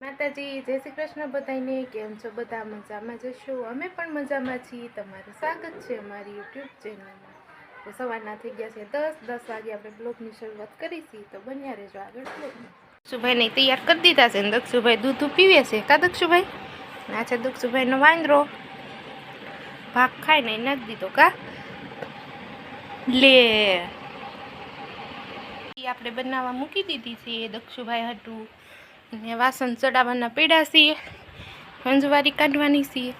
માતાજી, જય શ્રી કૃષ્ણ બધાને કેમ છો? બધા મજામાં જશો અમે પણ મજામાં છીએ. તમારું સ્વાગત છે અમારી યુટ્યુબ ચેનલમાં. તો સવારના થઈ ગયા છે દસ દસ વાગે આપણે બ્લોગની શરૂઆત કરીશી. તો બન્યા રહેજો આગળ દક્ષુભાઈને તૈયાર કરી દીધા છે દક્ષુભાઈ દૂધ પીવે છે. કા દક્ષુભાઈ? આ છે, દક્ષુભાઈનો વાંદરો. ભાગ ખાઈને નાખી દીધો કા? લે. આપણે બનાવવા મૂકી દીધી છે દક્ષુભાઈ હતું ને વાસણ ચડાવવાના પીડા છીએ મંજવારી કાઢવાની છીએ.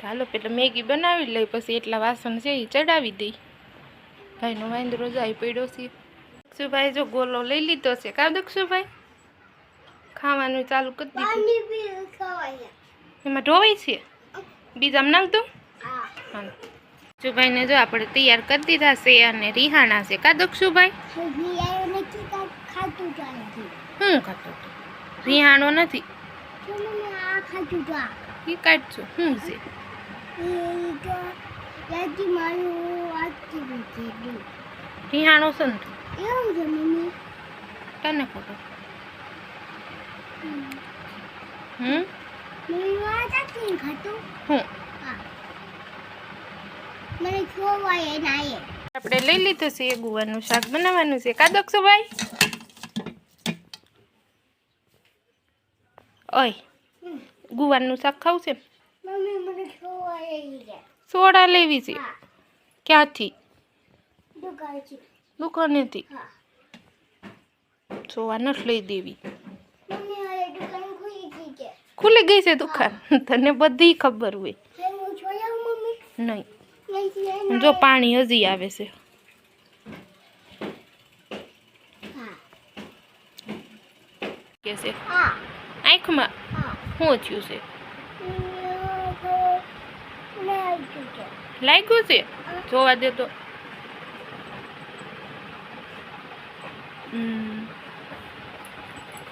ચાલો પેલા મેગી બનાવી લઈ પછી એટલા વાસણ છે એ ચડાવી દઈ. ભાઈનો વાંદરો જાય પડ્યો છે. દક્ષુભાઈ જો ગોલો લઈ લીધો છે કા દક્ષુભાઈ? ખાવાનું ચાલુ કરી દીધું. એમાં ઢોવાય છે? બીજામાં નાખ દઉં? હા. દક્ષુભાઈને જો આપણે તૈયાર કરી દીધા છે અને રિહાણા છે કા દક્ષુભાઈ? હું ખાતો હતો રિહાણો નથી. એ કાઢજો. શું છે? રિહાણો ને તને ખોટો હમ. હું? આપણે લઈ લીધું છે એ ગુવાનું શાક. બનાવવાનું છે. કા દક્ષુભાઈ ઓય ગુવારનું શાક ખાવું છે સોડા લેવી છે. ક્યાંથી? દુકાનેથી. સોવા નથી લઈ દેવી. ખુલી ગઈ છે. દુકાન? તને બધી ખબર હોય. નહીં. જો પાણી હજી આવે છે. કે છે? હા. આંખમાં શું થયું છે? લાગ્યું છે? જોવા દે તો. હમ.